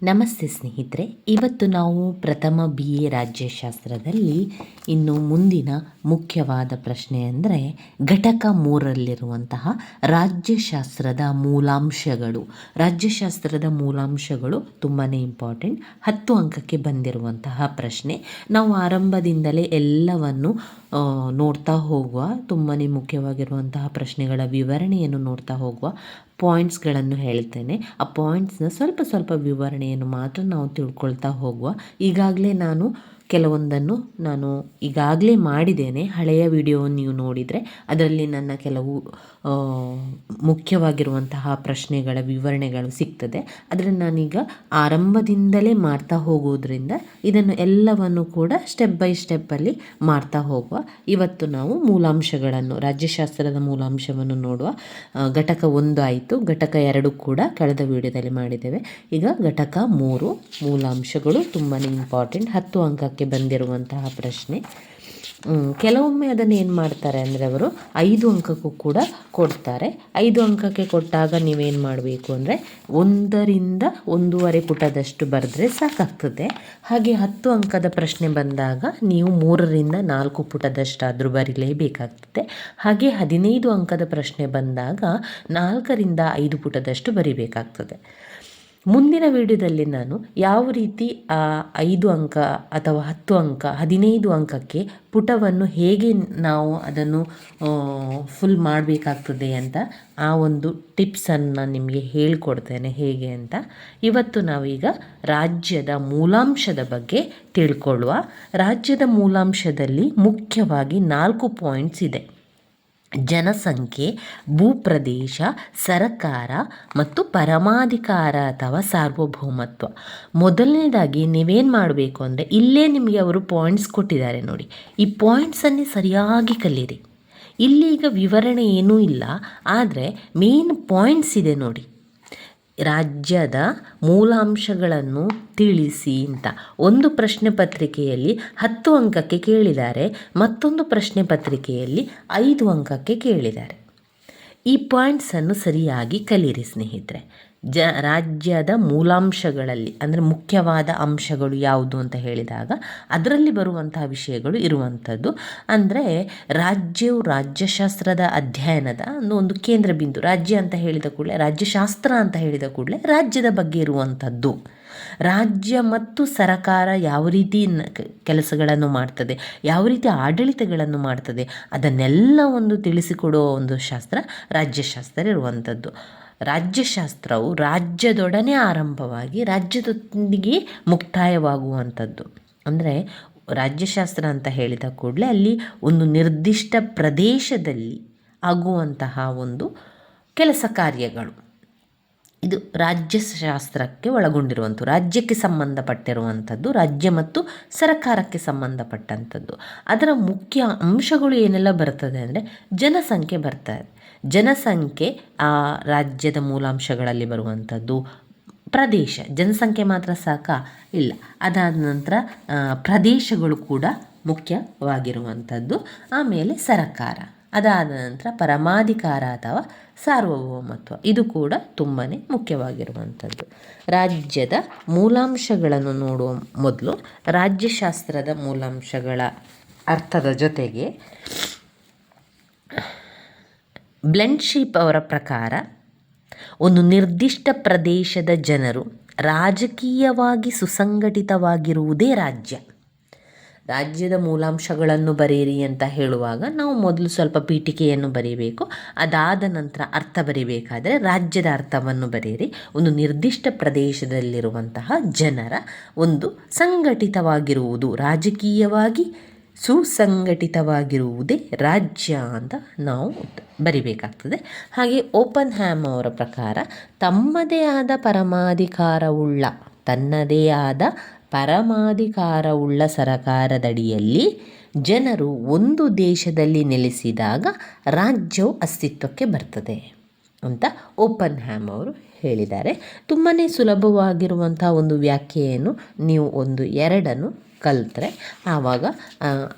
ನಮಸ್ತೆ ಸ್ನೇಹಿತರೆ, ಇವತ್ತು ನಾವು ಪ್ರಥಮ ಬಿ ಎ ರಾಜ್ಯಶಾಸ್ತ್ರದಲ್ಲಿ ಇನ್ನು ಮುಂದಿನ ಮುಖ್ಯವಾದ ಪ್ರಶ್ನೆ ಅಂದರೆ ಘಟಕ ಮೂರಲ್ಲಿರುವಂತಹ ರಾಜ್ಯಶಾಸ್ತ್ರದ ಮೂಲಾಂಶಗಳು. ರಾಜ್ಯಶಾಸ್ತ್ರದ ಮೂಲಾಂಶಗಳು ತುಂಬಾ ಇಂಪಾರ್ಟೆಂಟ್ ಹತ್ತು ಅಂಕಕ್ಕೆ ಬಂದಿರುವಂತಹ ಪ್ರಶ್ನೆ. ನಾವು ಆರಂಭದಿಂದಲೇ ಎಲ್ಲವನ್ನು ನೋಡ್ತಾ ಹೋಗುವ ತುಂಬಾ ಮುಖ್ಯವಾಗಿರುವಂತಹ ಪ್ರಶ್ನೆಗಳ ವಿವರಣೆಯನ್ನು ನೋಡ್ತಾ ಹೋಗುವ ಪಾಯಿಂಟ್ಸ್ಗಳನ್ನು ಹೇಳ್ತೇನೆ. ಆ ಪಾಯಿಂಟ್ಸ್ನ ಸ್ವಲ್ಪ ಸ್ವಲ್ಪ ವಿವರಣೆಯನ್ನು ಮಾತ್ರ ನಾವು ತಿಳ್ಕೊಳ್ತಾ ಹೋಗುವ. ಈಗಾಗಲೇ ನಾನು ಕೆಲವೊಂದನ್ನು ನಾನು ಈಗಾಗಲೇ ಮಾಡಿದ್ದೇನೆ. ಹಳೆಯ ವಿಡಿಯೋ ನೀವು ನೋಡಿದರೆ ಅದರಲ್ಲಿ ನನ್ನ ಕೆಲವು ಮುಖ್ಯವಾಗಿರುವಂತಹ ಪ್ರಶ್ನೆಗಳ ವಿವರಣೆಗಳು ಸಿಗ್ತದೆ. ಆದರೆ ನಾನೀಗ ಆರಂಭದಿಂದಲೇ ಮಾಡ್ತಾ ಹೋಗೋದ್ರಿಂದ ಇದನ್ನು ಎಲ್ಲವನ್ನು ಕೂಡ ಸ್ಟೆಪ್ ಬೈ ಸ್ಟೆಪ್ಪಲ್ಲಿ ಮಾಡ್ತಾ ಹೋಗುವ. ಇವತ್ತು ನಾವು ಮೂಲಾಂಶಗಳನ್ನು, ರಾಜ್ಯಶಾಸ್ತ್ರದ ಮೂಲಾಂಶವನ್ನು ನೋಡುವ ಘಟಕ ಒಂದು ಆಯಿತು ಘಟಕ ಎರಡು ಕೂಡ ಕಳೆದ ವಿಡಿಯೋದಲ್ಲಿ ಮಾಡಿದ್ದೇವೆ. ಈಗ ಘಟಕ ಮೂರು, ಮೂಲಾಂಶಗಳು ತುಂಬಾ ಇಂಪಾರ್ಟೆಂಟ್ ಹತ್ತು ಅಂಕಕ್ಕೆ ಬಂದಿರುವಂತಹ ಪ್ರಶ್ನೆ. ಕೆಲವೊಮ್ಮೆ ಅದನ್ನು ಏನು ಮಾಡ್ತಾರೆ ಅಂದರೆ ಅವರು ಐದು ಅಂಕಕ್ಕೂ ಕೂಡ ಕೊಡ್ತಾರೆ. ಐದು ಅಂಕಕ್ಕೆ ಕೊಟ್ಟಾಗ ನೀವೇನು ಮಾಡಬೇಕು ಅಂದರೆ ಒಂದರಿಂದ ಒಂದೂವರೆ ಪುಟದಷ್ಟು ಬರೆದ್ರೆ ಸಾಕಾಗ್ತದೆ. ಹಾಗೆ ಹತ್ತು ಅಂಕದ ಪ್ರಶ್ನೆ ಬಂದಾಗ ನೀವು ಮೂರರಿಂದ ನಾಲ್ಕು ಪುಟದಷ್ಟಾದರೂ ಬರೀಲೇಬೇಕಾಗ್ತದೆ. ಹಾಗೆ ಹದಿನೈದು ಅಂಕದ ಪ್ರಶ್ನೆ ಬಂದಾಗ ನಾಲ್ಕರಿಂದ ಐದು ಪುಟದಷ್ಟು ಬರಿಬೇಕಾಗ್ತದೆ. ಮುಂದಿನ ವಿಡಿಯೋದಲ್ಲಿ ನಾನು ಯಾವ ರೀತಿ ಆ ಐದು ಅಂಕ ಅಥವಾ ಹತ್ತು ಅಂಕ, ಹದಿನೈದು ಅಂಕಕ್ಕೆ ಪುಟವನ್ನು ಹೇಗೆ ನಾವು ಅದನ್ನು ಫುಲ್ ಮಾಡಬೇಕಾಗ್ತದೆ ಅಂತ ಆ ಒಂದು ಟಿಪ್ಸನ್ನು ನಿಮಗೆ ಹೇಳಿಕೊಡ್ತೇನೆ ಹೇಗೆ ಅಂತ. ಇವತ್ತು ನಾವೀಗ ರಾಜ್ಯದ ಮೂಲಾಂಶದ ಬಗ್ಗೆ ತಿಳ್ಕೊಳ್ಳುವ. ರಾಜ್ಯದ ಮೂಲಾಂಶದಲ್ಲಿ ಮುಖ್ಯವಾಗಿ ನಾಲ್ಕು ಪಾಯಿಂಟ್ಸ್ ಇದೆ. ಜನಸಂಖ್ಯೆ, ಭೂಪ್ರದೇಶ, ಸರಕಾರ ಮತ್ತು ಪರಮಾಧಿಕಾರ ಅಥವಾ ಸಾರ್ವಭೌಮತ್ವ. ಮೊದಲನೇದಾಗಿ ನೀವೇನು ಮಾಡಬೇಕು ಅಂದರೆ ಇಲ್ಲೇ ನಿಮಗೆ ಅವರು ಪಾಯಿಂಟ್ಸ್ ಕೊಟ್ಟಿದ್ದಾರೆ ನೋಡಿ. ಈ ಪಾಯಿಂಟ್ಸನ್ನೇ ಸರಿಯಾಗಿ ಕಲಿಯಿರಿ ಇಲ್ಲಿ ಈಗ ವಿವರಣೆ ಏನೂ ಇಲ್ಲ, ಆದರೆ ಮೇನ್ ಪಾಯಿಂಟ್ಸ್ ಇದೆ ನೋಡಿ. ರಾಜ್ಯದ ಮೂಲಾಂಶಗಳನ್ನು ತಿಳಿಸಿ ಅಂತ. ಒಂದು ಪ್ರಶ್ನೆ ಪತ್ರಿಕೆಯಲ್ಲಿ ಹತ್ತು ಅಂಕಕ್ಕೆ ಕೇಳಿದ್ದಾರೆ, ಮತ್ತೊಂದು ಪ್ರಶ್ನೆ ಪತ್ರಿಕೆಯಲ್ಲಿ ಐದು ಅಂಕಕ್ಕೆ ಕೇಳಿದ್ದಾರೆ. ಈ ಪಾಯಿಂಟ್ಸನ್ನು ಸರಿಯಾಗಿ ಕಲೀರಿ ಸ್ನೇಹಿತರೆ. ಜ ರಾಜ್ಯದ ಮೂಲಾಂಶಗಳಲ್ಲಿ, ಅಂದರೆ ಮುಖ್ಯವಾದ ಅಂಶಗಳು ಯಾವುದು ಅಂತ ಹೇಳಿದಾಗ ಅದರಲ್ಲಿ ಬರುವಂತಹ ವಿಷಯಗಳು ಇರುವಂಥದ್ದು. ಅಂದರೆ ರಾಜ್ಯವು ರಾಜ್ಯಶಾಸ್ತ್ರದ ಅಧ್ಯಯನದ ಒಂದು ಒಂದು ಕೇಂದ್ರ ಬಿಂದು, ರಾಜ್ಯ ಅಂತ ಹೇಳಿದ ಕೂಡಲೇ, ರಾಜ್ಯಶಾಸ್ತ್ರ ಅಂತ ಹೇಳಿದ ಕೂಡಲೇ ರಾಜ್ಯದ ಬಗ್ಗೆ ಇರುವಂಥದ್ದು. ರಾಜ್ಯ ಮತ್ತು ಸರಕಾರ ಯಾವ ರೀತಿ ಕೆಲಸಗಳನ್ನು ಮಾಡ್ತದೆ, ಯಾವ ರೀತಿ ಆಡಳಿತಗಳನ್ನು ಮಾಡ್ತದೆ, ಅದನ್ನೆಲ್ಲ ಒಂದು ತಿಳಿಸಿಕೊಡುವ ಒಂದು ಶಾಸ್ತ್ರ ರಾಜ್ಯಶಾಸ್ತ್ರ ಇರುವಂಥದ್ದು. ರಾಜ್ಯಶಾಸ್ತ್ರವು ರಾಜ್ಯದೊಡನೆ ಆರಂಭವಾಗಿ ರಾಜ್ಯದೊಂದಿಗೆ ಮುಕ್ತಾಯವಾಗುವಂಥದ್ದು. ಅಂದರೆ ರಾಜ್ಯಶಾಸ್ತ್ರ ಅಂತ ಹೇಳಿದ ಕೂಡಲೇ ಅಲ್ಲಿ ಒಂದು ನಿರ್ದಿಷ್ಟ ಪ್ರದೇಶದಲ್ಲಿ ಆಗುವಂತಹ ಒಂದು ಕೆಲಸ ಕಾರ್ಯಗಳು. ಇದು ರಾಜ್ಯಶಾಸ್ತ್ರಕ್ಕೆ ಒಳಗೊಂಡಿರುವಂಥದ್ದು. ರಾಜ್ಯಕ್ಕೆ ಸಂಬಂಧಪಟ್ಟಿರುವಂಥದ್ದು, ರಾಜ್ಯ ಮತ್ತು ಸರ್ಕಾರಕ್ಕೆ ಸಂಬಂಧಪಟ್ಟಂಥದ್ದು. ಅದರ ಮುಖ್ಯ ಅಂಶಗಳು ಏನೆಲ್ಲ ಬರ್ತದೆ ಅಂದರೆ ಜನಸಂಖ್ಯೆ ಬರ್ತದೆ ಜನಸಂಖ್ಯೆ, ಆ, ರಾಜ್ಯದ ಮೂಲಾಂಶಗಳಲ್ಲಿ ಬರುವಂಥದ್ದು ಪ್ರದೇಶ. ಜನಸಂಖ್ಯೆ ಮಾತ್ರ ಸಾಕಾ? ಇಲ್ಲ. ಅದಾದ ನಂತರ ಪ್ರದೇಶಗಳು ಕೂಡ ಮುಖ್ಯವಾಗಿರುವಂಥದ್ದು. ಆಮೇಲೆ ಸರಕಾರ. ಅದಾದ ನಂತರ ಪರಮಾಧಿಕಾರ ಅಥವಾ ಸಾರ್ವಭೌಮತ್ವ. ಇದು ಕೂಡ ತುಂಬಾ ಮುಖ್ಯವಾಗಿರುವಂಥದ್ದು. ರಾಜ್ಯದ ಮೂಲಾಂಶಗಳನ್ನು ನೋಡುವ ಮೊದಲು ರಾಜ್ಯಶಾಸ್ತ್ರದ ಮೂಲಾಂಶಗಳ ಅರ್ಥದ ಜೊತೆಗೆ ಬ್ಲೆಂಡ್ ಶೀಪ್ ಅವರ ಪ್ರಕಾರ, ಒಂದು ನಿರ್ದಿಷ್ಟ ಪ್ರದೇಶದ ಜನರು ರಾಜಕೀಯವಾಗಿ ಸುಸಂಘಟಿತವಾಗಿರುವುದೇ ರಾಜ್ಯ. ರಾಜ್ಯದ ಮೂಲಾಂಶಗಳನ್ನು ಬರೆಯಿರಿ ಅಂತ ಹೇಳುವಾಗ ನಾವು ಮೊದಲು ಸ್ವಲ್ಪ ಪೀಠಿಕೆಯನ್ನು ಬರೀಬೇಕು, ಅದಾದ ನಂತರ ಅರ್ಥ ಬರಿಬೇಕಾದರೆ ರಾಜ್ಯದ ಅರ್ಥವನ್ನು ಬರೆಯಿರಿ. ಒಂದು ನಿರ್ದಿಷ್ಟ ಪ್ರದೇಶದಲ್ಲಿರುವಂತಹ ಜನರ ಒಂದು ಸಂಘಟಿತವಾಗಿರುವುದು ರಾಜಕೀಯವಾಗಿ ಸುಸಂಘಟಿತವಾಗಿರುವುದೇ ರಾಜ್ಯ ಅಂತ ನಾವು ಬರಿಬೇಕಾಗ್ತದೆ. ಹಾಗೆ ಓಪನ್ ಹ್ಯಾಮ್ ಅವರ ಪ್ರಕಾರ ತಮ್ಮದೇ ಆದ ಪರಮಾಧಿಕಾರವುಳ್ಳ, ತನ್ನದೇ ಆದ ಪರಮಾಧಿಕಾರವುಳ್ಳ ಸರಕಾರದಡಿಯಲ್ಲಿ ಜನರು ಒಂದು ದೇಶದಲ್ಲಿ ನೆಲೆಸಿದಾಗ ರಾಜ್ಯವು ಅಸ್ತಿತ್ವಕ್ಕೆ ಬರ್ತದೆ ಅಂತ ಓಪನ್ ಹ್ಯಾಮ್ ಅವರು ಹೇಳಿದ್ದಾರೆ. ತುಂಬಾ ಸುಲಭವಾಗಿರುವಂಥ ಒಂದು ವ್ಯಾಖ್ಯೆಯನ್ನು ನೀವು ಒಂದು ಎರಡನ್ನು ಕಲಿತ್ರೆ ಆವಾಗ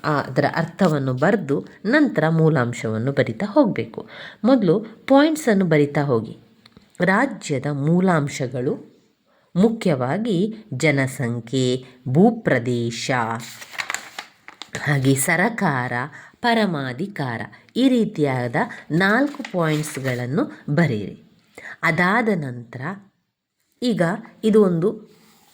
ಅದರ ಅರ್ಥವನ್ನು ಬರೆದು ನಂತರ ಮೂಲಾಂಶವನ್ನು ಬರಿತಾ ಹೋಗಬೇಕು. ಮೊದಲು ಪಾಯಿಂಟ್ಸನ್ನು ಬರಿತಾ ಹೋಗಿ. ರಾಜ್ಯದ ಮೂಲಾಂಶಗಳು ಮುಖ್ಯವಾಗಿ ಜನಸಂಖ್ಯೆ, ಭೂಪ್ರದೇಶ, ಹಾಗೆ ಸರಕಾರ, ಪರಮಾಧಿಕಾರ ಈ ರೀತಿಯಾದ ನಾಲ್ಕು ಪಾಯಿಂಟ್ಸ್ಗಳನ್ನು ಬರೀರಿ. ಅದಾದ ನಂತರ ಈಗ ಇದು ಒಂದು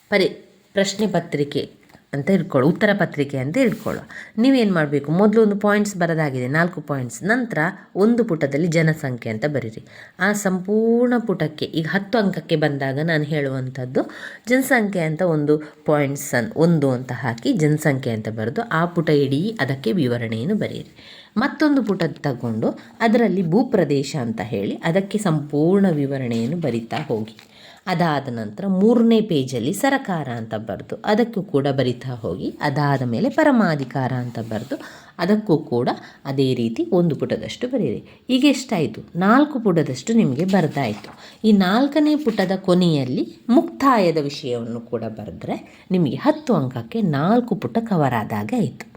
ಪರಿ ಪ್ರಶ್ನೆ ಪತ್ರಿಕೆ. ಅಂತ ಇಟ್ಕೊಳ್ಳು, ಉತ್ತರ ಪತ್ರಿಕೆ ಅಂತ ಇಟ್ಕೊಳ್ಳೋ. ನೀವೇನು ಮಾಡಬೇಕು? ಮೊದಲು ಒಂದು ಪಾಯಿಂಟ್ಸ್ ಬರೋದಾಗಿದೆ. ನಾಲ್ಕು ಪಾಯಿಂಟ್ಸ್ ನಂತರ ಒಂದು ಪುಟದಲ್ಲಿ ಜನಸಂಖ್ಯೆ ಅಂತ ಬರೀರಿ. ಆ ಸಂಪೂರ್ಣ ಪುಟಕ್ಕೆ, ಈಗ ಹತ್ತು ಅಂಕಕ್ಕೆ ಬಂದಾಗ ನಾನು ಹೇಳುವಂಥದ್ದು, ಜನಸಂಖ್ಯೆ ಅಂತ ಒಂದು ಪಾಯಿಂಟ್ಸ್ ಅನ್, ಒಂದು ಅಂತ ಹಾಕಿ ಜನಸಂಖ್ಯೆ ಅಂತ ಬರೆದು ಆ ಪುಟ ಇಡೀ ಅದಕ್ಕೆ ವಿವರಣೆಯನ್ನು ಬರೆಯಿರಿ ಮತ್ತೊಂದು ಪುಟ ತಗೊಂಡು, ಅದರಲ್ಲಿ ಭೂಪ್ರದೇಶ ಅಂತ ಹೇಳಿ ಅದಕ್ಕೆ ಸಂಪೂರ್ಣ ವಿವರಣೆಯನ್ನು ಬರಿತಾ ಹೋಗಿ. ಅದಾದ ನಂತರ ಮೂರನೇ ಪೇಜಲ್ಲಿ ಸರಕಾರ ಅಂತ ಬರೆದು, ಅದಕ್ಕೂ ಕೂಡ ಬರಿತಾ ಹೋಗಿ, ಅದಾದ ಮೇಲೆ ಪರಮಾಧಿಕಾರ ಅಂತ ಬರೆದು, ಅದಕ್ಕೂ ಕೂಡ ಅದೇ ರೀತಿ ಒಂದು ಪುಟದಷ್ಟು ಬರೀರಿ. ಈಗ ಎಷ್ಟಾಯಿತು? ನಾಲ್ಕು ಪುಟದಷ್ಟು ನಿಮಗೆ ಬರೆದಾಯಿತು. ಈ ನಾಲ್ಕನೇ ಪುಟದ ಕೊನೆಯಲ್ಲಿ ಮುಕ್ತಾಯದ ವಿಷಯವನ್ನು ಕೂಡ ಬರೆದ್ರೆ ನಿಮಗೆ ಹತ್ತು ಅಂಕಕ್ಕೆ ನಾಲ್ಕು ಪುಟ ಕವರ್ ಆದಾಗ ಆಯಿತು.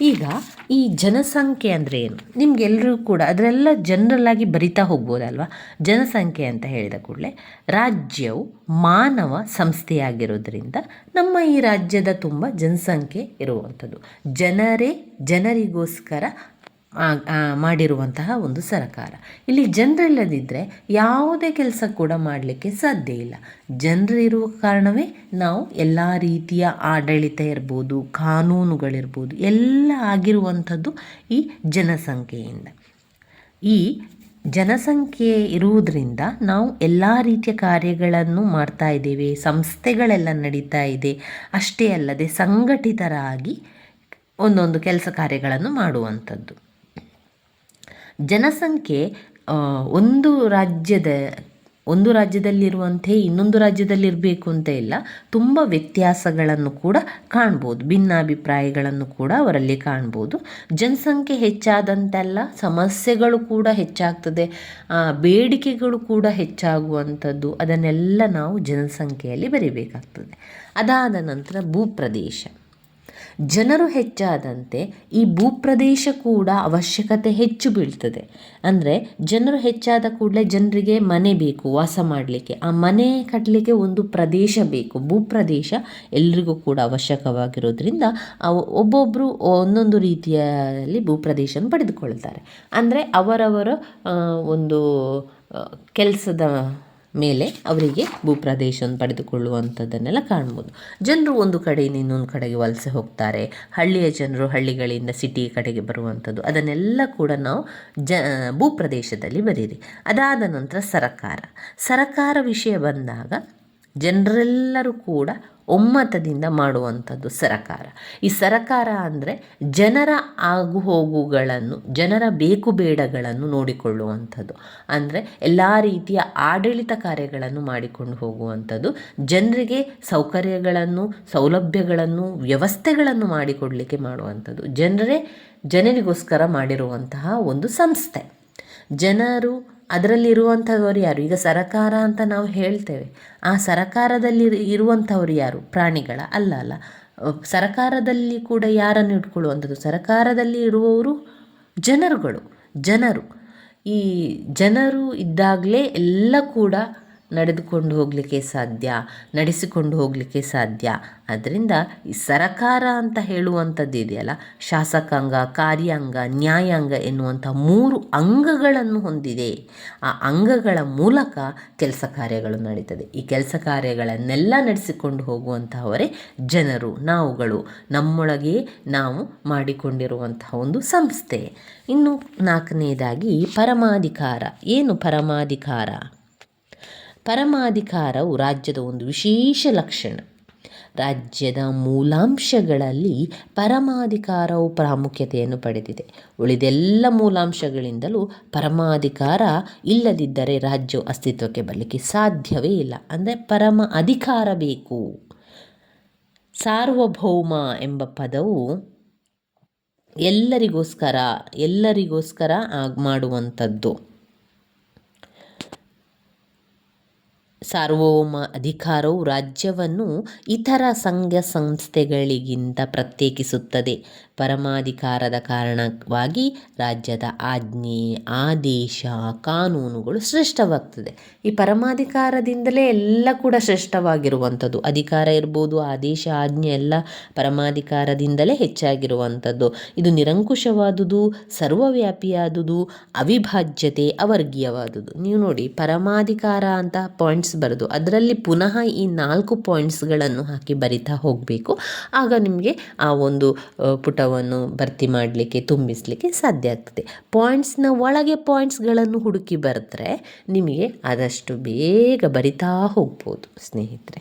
ಈಗ ಈ ಜನಸಂಖ್ಯೆ ಅಂದರೆ ಏನು? ನಿಮಗೆಲ್ಲರೂ ಕೂಡ ಅದರೆಲ್ಲ ಜನರಲ್ ಆಗಿ ಬರಿತಾ ಹೋಗ್ಬೋದಲ್ವಾ? ಜನಸಂಖ್ಯೆ ಅಂತ ಹೇಳಿದ ಕೂಡಲೇ ರಾಜ್ಯವು ಮಾನವ ಸಂಸ್ಥೆಯಾಗಿರೋದ್ರಿಂದ ನಮ್ಮ ಈ ರಾಜ್ಯದ ತುಂಬ ಜನಸಂಖ್ಯೆ ಇರುವಂಥದ್ದು. ಜನರೇ ಜನರಿಗೋಸ್ಕರ ಮಾಡಿರುವಂತಹ ಒಂದು ಸರಕಾರ. ಇಲ್ಲಿ ಜನರಿಲ್ಲದಿದ್ದರೆ ಯಾವುದೇ ಕೆಲಸ ಕೂಡ ಮಾಡಲಿಕ್ಕೆ ಸಾಧ್ಯ ಇಲ್ಲ. ಜನರಿರುವ ಕಾರಣವೇ ನಾವು ಎಲ್ಲ ರೀತಿಯ ಆಡಳಿತ ಇರ್ಬೋದು, ಕಾನೂನುಗಳಿರ್ಬೋದು, ಎಲ್ಲ ಆಗಿರುವಂಥದ್ದು ಈ ಜನಸಂಖ್ಯೆಯಿಂದ. ಈ ಜನಸಂಖ್ಯೆ ಇರುವುದರಿಂದ ನಾವು ಎಲ್ಲ ರೀತಿಯ ಕಾರ್ಯಗಳನ್ನು ಮಾಡ್ತಾ ಇದ್ದೇವೆ, ಸಂಸ್ಥೆಗಳೆಲ್ಲ ನಡೀತಾ ಇದೆ. ಅಷ್ಟೇ ಅಲ್ಲದೆ ಸಂಘಟಿತರಾಗಿ ಒಂದೊಂದು ಕೆಲಸ ಕಾರ್ಯಗಳನ್ನು ಮಾಡುವಂಥದ್ದು. ಜನಸಂಖ್ಯೆ ಒಂದು ರಾಜ್ಯದ, ಒಂದು ರಾಜ್ಯದಲ್ಲಿರುವಂತೆ ಇನ್ನೊಂದು ರಾಜ್ಯದಲ್ಲಿರಬೇಕು ಅಂತ ಇಲ್ಲ, ತುಂಬ ವ್ಯತ್ಯಾಸಗಳನ್ನು ಕೂಡ ಕಾಣ್ಬೋದು, ಭಿನ್ನಾಭಿಪ್ರಾಯಗಳನ್ನು ಕೂಡ ಅವರಲ್ಲಿ ಕಾಣ್ಬೋದು. ಜನಸಂಖ್ಯೆ ಹೆಚ್ಚಾದಂತೆಲ್ಲ ಸಮಸ್ಯೆಗಳು ಕೂಡ ಹೆಚ್ಚಾಗ್ತದೆ ಬೇಡಿಕೆಗಳು ಕೂಡ ಹೆಚ್ಚಾಗುವಂಥದ್ದು, ಅದನ್ನೆಲ್ಲ ನಾವು ಜನಸಂಖ್ಯೆಯಲ್ಲಿ ಬರಿಬೇಕಾಗ್ತದೆ. ಅದಾದ ನಂತರ ಭೂಪ್ರದೇಶ. ಜನರು ಹೆಚ್ಚಾದಂತೆ ಈ ಭೂಪ್ರದೇಶ ಕೂಡ ಅವಶ್ಯಕತೆ ಹೆಚ್ಚು ಬೀಳ್ತದೆ. ಅಂದರೆ ಜನರು ಹೆಚ್ಚಾದ ಕೂಡಲೇ ಜನರಿಗೆ ಮನೆ ಬೇಕು, ವಾಸ ಮಾಡಲಿಕ್ಕೆ. ಆ ಮನೆ ಕಟ್ಟಲಿಕ್ಕೆ ಒಂದು ಪ್ರದೇಶ ಬೇಕು. ಭೂಪ್ರದೇಶ ಎಲ್ರಿಗೂ ಕೂಡ ಅವಶ್ಯಕವಾಗಿರೋದ್ರಿಂದ ಒಬ್ಬೊಬ್ಬರು ಒಂದೊಂದು ರೀತಿಯಲ್ಲಿ ಭೂಪ್ರದೇಶನ ಪಡೆದುಕೊಳ್ತಾರೆ. ಅಂದರೆ ಅವರವರ ಒಂದು ಕೆಲಸದ ಮೇಲೆ ಅವರಿಗೆ ಭೂಪ್ರದೇಶವನ್ನು ಪಡೆದುಕೊಳ್ಳುವಂಥದ್ದನ್ನೆಲ್ಲ ಕಾಣ್ಬೋದು. ಜನರು ಒಂದು ಕಡೆಯಿಂದ ಇನ್ನೊಂದು ಕಡೆಗೆ ವಲಸೆ ಹೋಗ್ತಾರೆ. ಹಳ್ಳಿಯ ಜನರು ಹಳ್ಳಿಗಳಿಂದ ಸಿಟಿ ಕಡೆಗೆ ಬರುವಂಥದ್ದು, ಅದನ್ನೆಲ್ಲ ಕೂಡ ನಾವು ಜ, ಭೂಪ್ರದೇಶದಲ್ಲಿ ಬರೀರಿ. ಅದಾದ ನಂತರ ಸರಕಾರ. ಸರಕಾರ ವಿಷಯ ಬಂದಾಗ ಜನರೆಲ್ಲರೂ ಕೂಡ ಒಮ್ಮತದಿಂದ ಮಾಡುವಂಥದ್ದು ಸರಕಾರ. ಈ ಸರಕಾರ ಅಂದರೆ ಜನರ ಆಗು ಹೋಗುಗಳನ್ನು ಜನರ ಬೇಕು ಬೇಡಗಳನ್ನು ನೋಡಿಕೊಳ್ಳುವಂಥದ್ದು. ಅಂದರೆ ಎಲ್ಲ ರೀತಿಯ ಆಡಳಿತ ಕಾರ್ಯಗಳನ್ನು ಮಾಡಿಕೊಂಡು ಹೋಗುವಂಥದ್ದು. ಜನರಿಗೆ ಸೌಕರ್ಯಗಳನ್ನು, ಸೌಲಭ್ಯಗಳನ್ನು, ವ್ಯವಸ್ಥೆಗಳನ್ನು ಮಾಡಿಕೊಡಲಿಕ್ಕೆ ಮಾಡುವಂಥದ್ದು. ಜನರೇ ಜನರಿಗೋಸ್ಕರ ಮಾಡಿರುವಂತಹ ಒಂದು ಸಂಸ್ಥೆ. ಜನರು ಅದರಲ್ಲಿರುವಂಥವರು ಯಾರು? ಈಗ ಸರಕಾರ ಅಂತ ನಾವು ಹೇಳ್ತೇವೆ. ಆ ಸರಕಾರದಲ್ಲಿ ಇರುವಂಥವ್ರು ಯಾರು? ಪ್ರಾಣಿಗಳ. ಅಲ್ಲ ಅಲ್ಲ. ಸರಕಾರದಲ್ಲಿ ಕೂಡ ಯಾರನ್ನು ಇಟ್ಕೊಳ್ಳುವಂಥದ್ದು? ಸರಕಾರದಲ್ಲಿ ಇರುವವರು ಜನರುಗಳು. ಜನರು. ಈ ಜನರು ಇದ್ದಾಗಲೇ ಎಲ್ಲ ಕೂಡ ನಡೆದುಕೊಂಡು ಹೋಗಲಿಕ್ಕೆ ಸಾಧ್ಯ, ನಡೆಸಿಕೊಂಡು ಹೋಗಲಿಕ್ಕೆ ಸಾಧ್ಯ. ಅದರಿಂದ ಈ ಸರಕಾರ ಅಂತ ಹೇಳುವಂಥದ್ದು ಇದೆಯಲ್ಲ, ಶಾಸಕಾಂಗ, ಕಾರ್ಯಾಂಗ, ನ್ಯಾಯಾಂಗ ಎನ್ನುವಂಥ ಮೂರು ಅಂಗಗಳನ್ನು ಹೊಂದಿದೆ. ಆ ಅಂಗಗಳ ಮೂಲಕ ಕೆಲಸ ಕಾರ್ಯಗಳು ನಡೀತದೆ. ಈ ಕೆಲಸ ಕಾರ್ಯಗಳನ್ನೆಲ್ಲ ನಡೆಸಿಕೊಂಡು ಹೋಗುವಂತಹವರೇ ಜನರು, ನಾವುಗಳು. ನಮ್ಮೊಳಗೆ ನಾವು ಮಾಡಿಕೊಂಡಿರುವಂತಹ ಒಂದು ಸಂಸ್ಥೆ. ಇನ್ನು ನಾಲ್ಕನೇದಾಗಿ ಪರಮಾಧಿಕಾರ. ಏನು ಪರಮಾಧಿಕಾರ? ಪರಮಾಧಿಕಾರವು ರಾಜ್ಯದ ಒಂದು ವಿಶೇಷ ಲಕ್ಷಣ. ರಾಜ್ಯದ ಮೂಲಾಂಶಗಳಲ್ಲಿ ಪರಮಾಧಿಕಾರವು ಪ್ರಾಮುಖ್ಯತೆಯನ್ನು ಪಡೆದಿದೆ. ಉಳಿದೆಲ್ಲ ಮೂಲಾಂಶಗಳಿಂದಲೂ ಪರಮಾಧಿಕಾರ ಇಲ್ಲದಿದ್ದರೆ ರಾಜ್ಯವು ಅಸ್ತಿತ್ವಕ್ಕೆ ಬರಲಿಕ್ಕೆ ಸಾಧ್ಯವೇ ಇಲ್ಲ. ಅಂದರೆ ಪರಮ ಅಧಿಕಾರ ಬೇಕು. ಸಾರ್ವಭೌಮ ಎಂಬ ಪದವು ಎಲ್ಲರಿಗೋಸ್ಕರ ಎಲ್ಲರಿಗೋಸ್ಕರ ಮಾಡುವಂಥದ್ದು. ಸಾರ್ವಭೌಮ ಅಧಿಕಾರವು ರಾಜ್ಯವನ್ನು ಇತರ ಸಂಘ ಸಂಸ್ಥೆಗಳಿಗಿಂತ ಪ್ರತ್ಯೇಕಿಸುತ್ತದೆ. ಪರಮಾಧಿಕಾರದ ಕಾರಣವಾಗಿ ರಾಜ್ಯದ ಆಜ್ಞೆ ಆದೇಶ ಕಾನೂನುಗಳು ಶ್ರೇಷ್ಠವಾಗ್ತದೆ. ಈ ಪರಮಾಧಿಕಾರದಿಂದಲೇ ಎಲ್ಲ ಕೂಡ ಶ್ರೇಷ್ಠವಾಗಿರುವಂಥದ್ದು. ಅಧಿಕಾರ ಇರ್ಬೋದು ಆದೇಶ ಆಜ್ಞೆ ಎಲ್ಲ ಪರಮಾಧಿಕಾರದಿಂದಲೇ ಹೆಚ್ಚಾಗಿರುವಂಥದ್ದು. ಇದು ನಿರಂಕುಶವಾದುದು ಸರ್ವವ್ಯಾಪಿಯಾದುದು ಅವಿಭಾಜ್ಯತೆ ಅವರ್ಗೀಯವಾದುದು. ನೀವು ನೋಡಿ ಪರಮಾಧಿಕಾರ ಅಂತ ಪಾಯಿಂಟ್ಸ್ ಬರೆದು ಅದರಲ್ಲಿ ಪುನಃ ಈ ನಾಲ್ಕು ಪಾಯಿಂಟ್ಸ್ಗಳನ್ನು ಹಾಕಿ ಬರಿತಾ ಹೋಗಬೇಕು. ಆಗ ನಿಮಗೆ ಆ ಒಂದು ಆ, ಪುಟವನ್ನು ಭರ್ತಿ ಮಾಡಲಿಕ್ಕೆ, ತುಂಬಿಸಲಿಕ್ಕೆ ಸಾಧ್ಯ ಆಗ್ತದೆ. ಪಾಯಿಂಟ್ಸ್ನ ಒಳಗೆ ಪಾಯಿಂಟ್ಸ್ಗಳನ್ನು ಹುಡುಕಿ ಬರೆದ್ರೆ ನಿಮಗೆ ಆದಷ್ಟು ಬೇಗ ಬರಿತಾ ಹೋಗ್ಬೋದು, ಸ್ನೇಹಿತರೆ.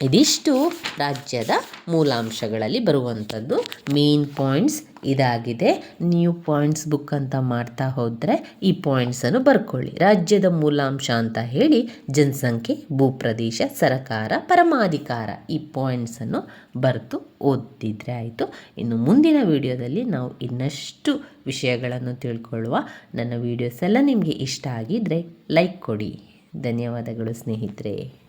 ಇದಿಷ್ಟು ರಾಜ್ಯದ ಮೂಲಾಂಶಗಳಲ್ಲಿ ಬರುವಂಥದ್ದು. ಮೇನ್ ಪಾಯಿಂಟ್ಸ್ ಇದಾಗಿದೆ. ನೀವು ಪಾಯಿಂಟ್ಸ್ ಬುಕ್ ಅಂತ ಮಾಡ್ತಾ ಹೋದರೆ ಈ ಪಾಯಿಂಟ್ಸನ್ನು ಬರ್ಕೊಳ್ಳಿ. ರಾಜ್ಯದ ಮೂಲಾಂಶ ಅಂತ ಹೇಳಿ ಜನಸಂಖ್ಯೆ, ಭೂಪ್ರದೇಶ, ಸರಕಾರ, ಪರಮಾಧಿಕಾರ ಈ ಪಾಯಿಂಟ್ಸನ್ನು ಬರೆದು ಓದಿದ್ರೆ ಆಯಿತು. ಇನ್ನು ಮುಂದಿನ ವಿಡಿಯೋದಲ್ಲಿ ನಾವು ಇನ್ನಷ್ಟು ವಿಷಯಗಳನ್ನು ತಿಳ್ಕೊಳ್ಳುವ ನನ್ನ ವಿಡಿಯೋಸ್ ಎಲ್ಲ ನಿಮಗೆ ಇಷ್ಟ ಆಗಿದ್ದರೆ ಲೈಕ್ ಕೊಡಿ. ಧನ್ಯವಾದಗಳು ಸ್ನೇಹಿತರೆ.